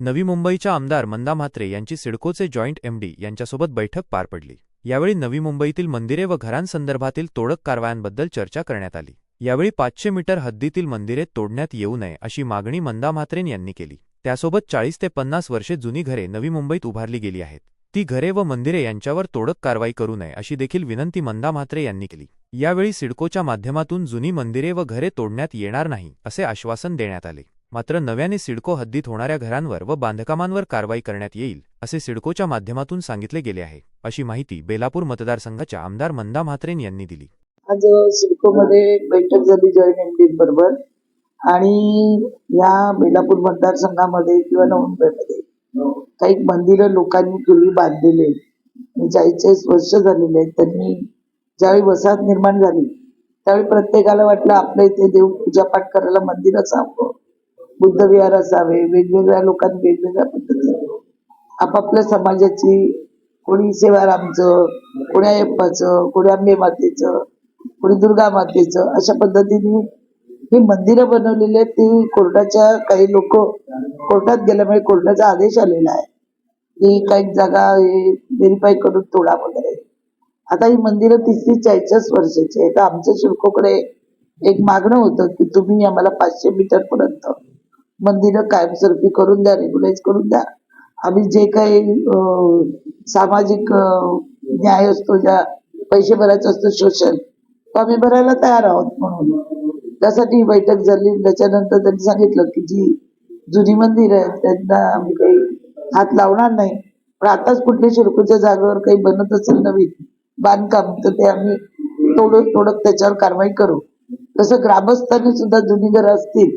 नवी मुंबईच्या आमदार मंदा म्हात्रे यांची सिडकोचे जॉईंट एमडी यांच्यासोबत बैठक पार पडली. यावेळी नवी मुंबईतील मंदिरे व घरांसंदर्भातील तोडक कारवायांबद्दल चर्चा करण्यात आली. यावेळी पाचशे मीटर हद्दीतील मंदिरे तोडण्यात येऊ नये अशी मागणी मंदा म्हात्रेन यांनी केली. त्यासोबत चाळीस ते पन्नास वर्षे जुनी घरे नवी मुंबईत उभारली गेली आहेत. ती घरे व मंदिरे यांच्यावर तोडक कारवाई करू नये अशी देखील विनंती मंदा म्हात्रे यांनी केली. यावेळी सिडकोच्या माध्यमातून जुनी मंदिरे व घरे तोडण्यात येणार नाही असे आश्वासन देण्यात आले. मात्र नव्याने सिडको हद्दीत होणाऱ्या घरांवर व बांधकामांवर कारवाई करण्यात येईल असे सिडकोच्या माध्यमातून सांगितले गेले आहे अशी माहिती बेलापूर मतदारसंघाच्या आमदार मंदा म्हात्रेन यांनी दिली आज सिडकोमध्ये बैठक झाली जॉईंट एमडी बरोबर आणि या बेलापूर मतदारसंघामध्ये किंवा नवमुंबईमध्ये काही मंदिरं लोकांनी पूर्वी बांधलेले आहेत. चाळीस वर्ष झालेले आहेत त्यांनी ज्यावेळी वसाहत निर्माण झाली त्यावेळी प्रत्येकाला वाटलं आपल्या इथे देव पूजापाठ करायला मंदिर असावं बुद्धविहार असावे वेगवेगळ्या लोकांनी वेगवेगळ्या पद्धतीने आपापल्या समाजाची कोणी सेवारामचं कोणी अयप्पाचं कोणी आंबे मातेचं कोणी दुर्गा मातेचं अशा पद्धतीने ही मंदिरं बनवलेली आहेत. ती कोर्टाच्या काही लोक कोर्टात गेल्यामुळे म्हणजे कोर्टाचा आदेश आलेला आहे. की काही जागा हे व्हेरीफाय करून तोडा वगैरे. आता ही मंदिरं तीस तीस चाळीस वर्षाची आहेत. तर आमच्या शुल्कोकडे एक मागणं होतं की तुम्ही आम्हाला पाचशे मीटरपर्यंत मंदिरं कायमस्वरूपी करून द्या रेग्युलाइज करून द्या. आम्ही जे काही सामाजिक न्याय असतो ज्या पैसे भरायचं असतं शोषण तो आम्ही भरायला तयार आहोत म्हणून. त्यासाठी बैठक झाली. त्याच्यानंतर त्यांनी सांगितलं की जी जुनी मंदिर आहेत त्यांना आम्ही काही हात लावणार नाही. पण आताच कुठल्या शिरकूच्या जागेवर काही बनत असेल नवीन बांधकाम तर ते आम्ही तोडत तोडत त्याच्यावर कारवाई करू. तसं ग्रामस्थांनी सुद्धा जुनी घरं असतील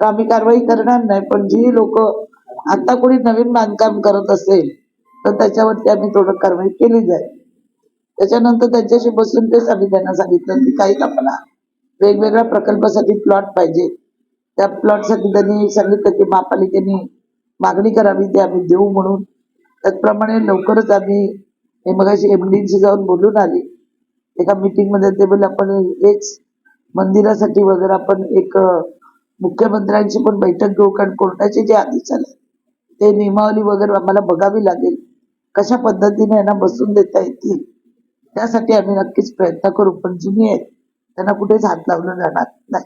आम्ही कारवाई करणार नाही पण जी लोक आता कोणी नवीन बांधकाम करत असेल तर त्याच्यावरती आम्ही थोडं कारवाई केली जाईल. त्याच्यानंतर त्यांच्याशी बसून तेच आम्ही त्यांना सांगितलं की काही आम्हाला वेगवेगळ्या प्रकल्पासाठी प्लॉट पाहिजे. त्या प्लॉटसाठी त्यांनी सांगितलं की महापालिकेने मागणी करावी ते आम्ही देऊ म्हणून. त्याचप्रमाणे लवकरच आम्ही हे मगाशी एमडीशी जाऊन बोलून आली. एका मीटिंगमध्ये ते बोलले आपण एक मंदिरासाठी वगैरे आपण एक मुख्यमंत्र्यांची पण बैठक घेऊ कारण कोर्टाचे जे आदेश आले ते नियमावली वगैरे आम्हाला बघावी लागेल. कशा पद्धतीने यांना बसून देता येतील त्यासाठी आम्ही नक्कीच प्रयत्न करू पण जुनी आहेत त्यांना कुठेच हात लावला जाणार नाही.